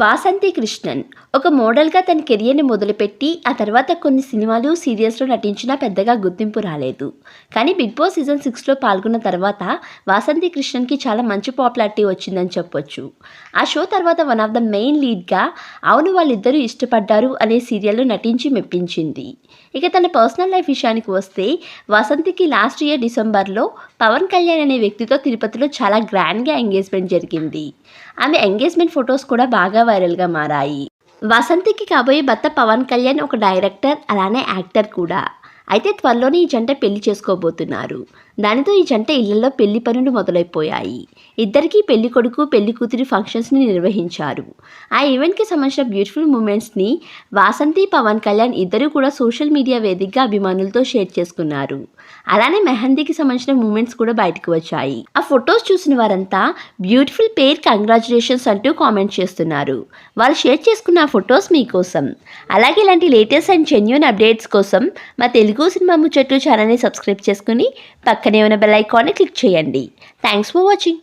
వాసంతి కృష్ణన్. ఒక మోడల్గా తన కెరియర్ని మొదలుపెట్టి ఆ తర్వాత కొన్ని సినిమాలు సీరియల్స్లో నటించినా పెద్దగా గుర్తింపు రాలేదు. కానీ బిగ్ బాస్ సీజన్ సిక్స్లో పాల్గొన్న తర్వాత వాసంతి కృష్ణన్కి చాలా మంచి పాపులారిటీ వచ్చిందని చెప్పొచ్చు. ఆ షో తర్వాత వన్ ఆఫ్ ద మెయిన్ లీడ్గా అవును వాళ్ళిద్దరూ ఇష్టపడ్డారు అనే సీరియల్లో నటించి మెప్పించింది. ఇక తన పర్సనల్ లైఫ్ విషయానికి వస్తే వసంతికి లాస్ట్ ఇయర్ డిసెంబర్లో పవన్ కళ్యాణ్ అనే వ్యక్తితో తిరుపతిలో చాలా గ్రాండ్గా ఎంగేజ్మెంట్ జరిగింది. ఆమె ఎంగేజ్మెంట్ ఫొటోస్ కూడా బాగా వైరల్గా మారాయి. వసంతికి కాబోయే భర్త పవన్ కళ్యాణ్ ఒక డైరెక్టర్ అలానే యాక్టర్ కూడా. అయితే త్వరలోనే ఈ జంట పెళ్ళి చేసుకోబోతున్నారు. దానితో ఈ జంట ఇళ్ళలో పెళ్ళి పనులు మొదలైపోయాయి. ఇద్దరికీ పెళ్ళి కొడుకు పెళ్ళి కూతురి ఫంక్షన్స్ని నిర్వహించారు. ఆ ఈవెంట్కి సంబంధించిన బ్యూటిఫుల్ మూమెంట్స్ని వాసంతి పవన్ కళ్యాణ్ ఇద్దరు కూడా సోషల్ మీడియా వేదికగా అభిమానులతో షేర్ చేసుకున్నారు. అలానే మెహందీకి సంబంధించిన మూమెంట్స్ కూడా బయటకు వచ్చాయి. ఆ ఫొటోస్ చూసిన వారంతా బ్యూటిఫుల్ పేర్ కంగ్రాచులేషన్స్ అంటూ కామెంట్ చేస్తున్నారు. వాళ్ళు షేర్ చేసుకున్న ఆ ఫొటోస్ మీకోసం. అలాగే ఇలాంటి లేటెస్ట్ అండ్ జెన్యున్ అప్డేట్స్ కోసం మా తెలుగు తెలుగు సినిమా ముచ్చట్లు ఛానల్ని సబ్స్క్రైబ్ చేసుకుని పక్కనే ఉన్న బెల్ ఐకాన్ని క్లిక్ చేయండి. Thanks for watching